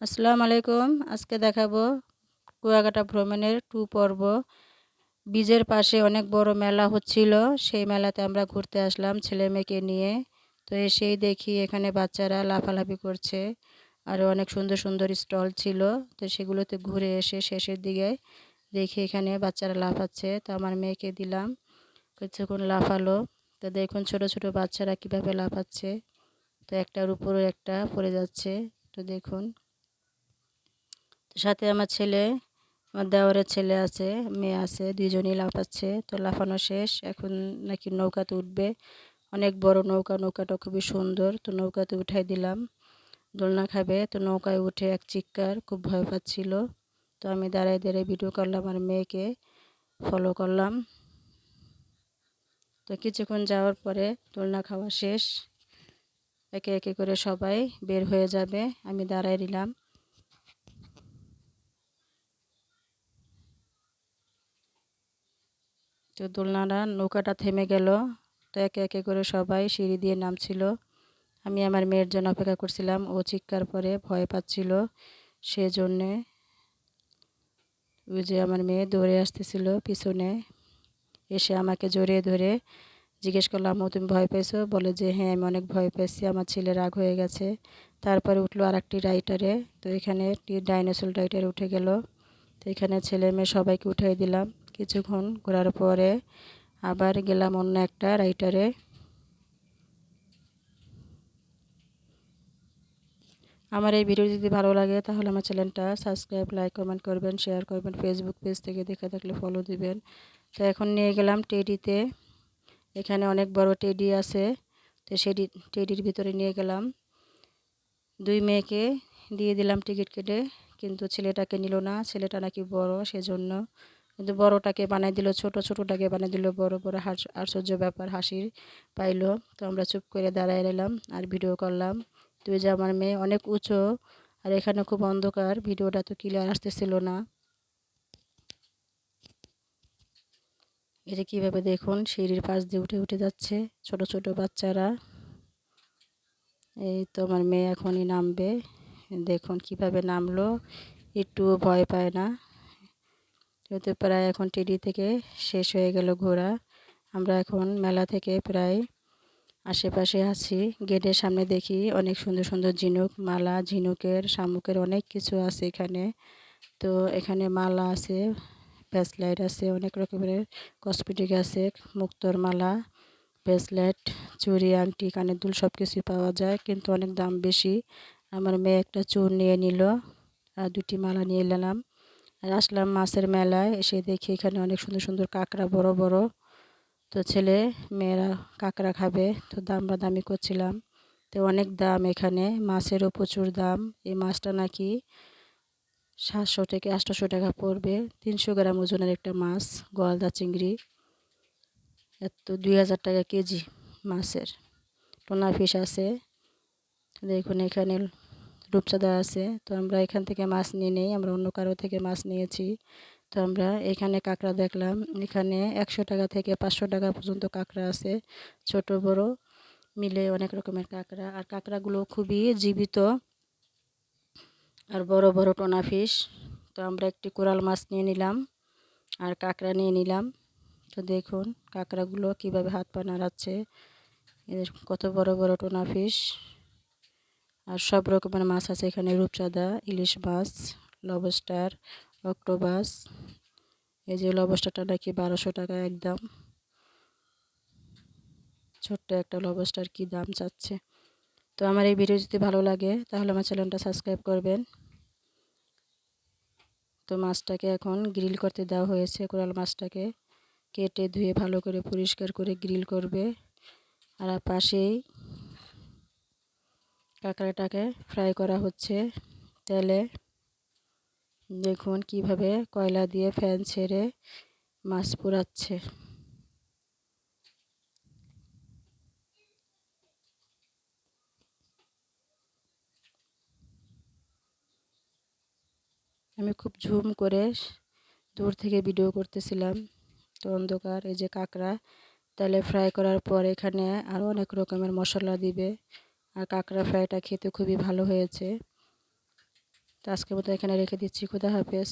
আসসালামু আলাইকুম। আজকে দেখাবো কুয়াকাটা ভ্রমণের টু পর্ব। বীজের পাশে অনেক বড় মেলা হচ্ছিল। সেই মেলাতে আমরা ঘুরতে আসলাম ছেলে মেয়েকে নিয়ে। তো এসেই দেখি এখানে বাচ্চারা লাফালাফি করছে। আর অনেক সুন্দর সুন্দর স্টল ছিল। তো সেগুলোতে ঘুরে এসে শেষের দিকে দেখি এখানে বাচ্চারা লাফাচ্ছে। তো আমার মেয়েকে দিলাম। কিছুক্ষণ লাফালো। তো দেখুন ছোট ছোট বাচ্চারা কীভাবে লাফাচ্ছে। তো একটার উপরও একটা পড়ে যাচ্ছে। তো দেখুন। সাথে আমার ছেলে, আমার দেওয়ারের ছেলে আছে, মেয়ে আছে দুজনই লাফাচ্ছে। তো লাফানো শেষ, এখন নাকি নৌকাতে উঠবে। অনেক বড় নৌকা, নৌকাটা খুবই সুন্দর। তো নৌকাতে উঠাই দিলাম। দোলনা খাবে, তো নৌকায় উঠে এক চিৎকার, খুব ভয় পাচ্ছিল। তো আমি দাঁড়ায় দাঁড়ায় ভিডিও করলাম আর মেয়েকে ফলো করলাম। তো কিছুক্ষণ যাওয়ার পরে দোলনা খাওয়া শেষ। একে একে করে সবাই বের হয়ে যাবে, আমি দাঁড়ায় দিলাম। তো দোলনাটা নৌকাটা থেমে গেল। তো একে একে করে সবাই সিঁড়ি দিয়ে নামছিল। আমি আমার মেয়ের জন্য অপেক্ষা করছিলাম। ও চিৎকার পরে ভয় পাচ্ছিল সেজন্যে। ওই যে আমার মেয়ে দৌড়ে আসতেছিল পিছনে। এসে আমাকে জড়িয়ে ধরে জিজ্ঞেস করলাম ও তুমি ভয় পেয়েছ? বলে যে হ্যাঁ আমি অনেক ভয় পেয়েছি। আমার ছেলে রাগ হয়ে গেছে। তারপরে উঠল আর একটি রাইটারে। তো এখানে একটি ডাইনোসর রাইটারে উঠে গেল। তো এখানে ছেলে মেয়ে সবাইকে উঠাই দিলাম। কিছুক্ষণ ঘোরার পরে আবার গেলাম অন্য একটা রাইটারে আমার এই ভিডিও যদি ভালো লাগে, তাহলে আমার চ্যানেলটা সাবস্ক্রাইব লাইক কমেন্ট করবেন শেয়ার করবেন ফেসবুক পেজ থেকে দেখে থাকলে ফলো দিবেন। তো এখন নিয়ে গেলাম টেডিতে এখানে অনেক বড় টেডি আছে। তো সেটি টেডির ভিতরে নিয়ে গেলাম। দুই মেয়েকে দিয়ে দিলাম টিকিট কেটে, কিন্তু ছেলেটাকে নিল না। ছেলেটা নাকি বড়, সেজন্য কিন্তু বড়টাকে বানাই দিল, ছোট ছোটটাকে বানাই দিল, বড় বড় হাস, আশ্চর্য ব্যাপার, হাসির পাইলো। তো আমরা চুপ করে দাঁড়ায় এলাম আর ভিডিও করলাম। তুই যে আমার মেয়ে অনেক উঁচু আর এখানে খুব অন্ধকার ভিডিওটা তো ক্লিয়ার আসতেছিল না। যে কীভাবে দেখুন, সিঁড়ির পাশ দিয়ে উঠে উঠে যাচ্ছে ছোট ছোট বাচ্চারা। এই তো আমার মেয়ে এখনই নামবে। দেখুন কীভাবে নামলো, একটুও ভয় পায় না। যেহেতু প্রায় এখন টিডি থেকে শেষ হয়ে গেল ঘোরা। আমরা এখন মেলা থেকে প্রায় আশেপাশে আছি। গেটের সামনে দেখি অনেক সুন্দর সুন্দর ঝিনুক, মালা, ঝিনুকের শামুকের অনেক কিছু আছে এখানে। তো এখানে মালা আছে ব্যাসলাইট আছে, অনেক রকমের কসমেটিক আছে, মুক্তর মালা, ব্রেসলেট, চুড়ি, আংটি, কানের দুল সব কিছুই পাওয়া যায়, কিন্তু অনেক দাম বেশি। আমার মেয়ে একটা চুর নিয়ে নিল, আর দুটি মালা নিয়ে নিলাম আসলাম মাছের মেলায়। এসে দেখি এখানে অনেক সুন্দর সুন্দর কাঁকড়া, বড় বড়। তো ছেলে, মেয়েরা কাঁকড়া খাবে। তো দাম দামি করছিলাম। তো অনেক দাম এখানে। মাছেরও প্রচুর দাম। এই মাছটা নাকি সাতশো থেকে আটশোশো টাকা পড়বে। তিনশো গ্রাম ওজনের একটা মাছ গলদা চিংড়ি। এত দুই হাজার টাকা কেজি মাছের। টোনা ফিশ আছে। দেখুন এখানে রূপচাঁদা আছে। তো আমরা এখান থেকে মাছ নিয়ে নেই, আমরা অন্য কারও থেকে মাছ নিয়েছি। তো আমরা এখানে কাঁকড়া দেখলাম। এখানে একশো টাকা থেকে পাঁচশো টাকা পর্যন্ত কাঁকড়া আছে, ছোট, বড়, মিলে অনেক রকমের কাঁকড়া। আর কাঁকড়াগুলো খুবই জীবিত আর বড় বড় টোনা ফিশ। তো আমরা একটি কোরাল মাছ নিয়ে নিলাম আর কাঁকড়া নিয়ে নিলাম। তো দেখুন কাঁকড়াগুলো কীভাবে হাত পা নাড়াচ্ছে। এদের কত বড় বড় টোনা ফিশ। আর সব রকমের মাছ আছে এখানে, রূপচাঁদা, ইলিশ মাছ, লবস্টার, অক্টোবাস। এই যে লবস্টারটা নাকি বারোশো টাকা একদম। ছোট্ট একটা লবস্টার কি দাম চাচ্ছে। তো আমার এই ভিডিও যদি ভালো লাগে, তাহলে আমার চ্যানেলটা সাবস্ক্রাইব করবেন। তো মাছটাকে এখন গ্রিল করতে দেওয়া হয়েছে, কোরাল মাছটাকে কেটে ধুয়ে ভালো করে পরিষ্কার করে গ্রিল করবে। আর পাশেই কাঁকড়াটাকে ফ্রাই করা হচ্ছে তেলে। দেখুন কীভাবে কয়লা দিয়ে ফ্যান ছেড়ে মাছ পোড়াচ্ছে। আমি খুব ঝুম করে দূর থেকে ভিডিও করতেছিলাম তো অন্ধকার, এই যে কাঁকড়া, তেলে ফ্রাই করার পর এখানে আরও অনেক রকমের মশলা দিবে। আর কাঁকড়া ফ্রাইটা খেতে খুবই ভালো হয়েছে। তো আজকের মতো এখানে রেখে দিচ্ছি। খুদা হাফেজ।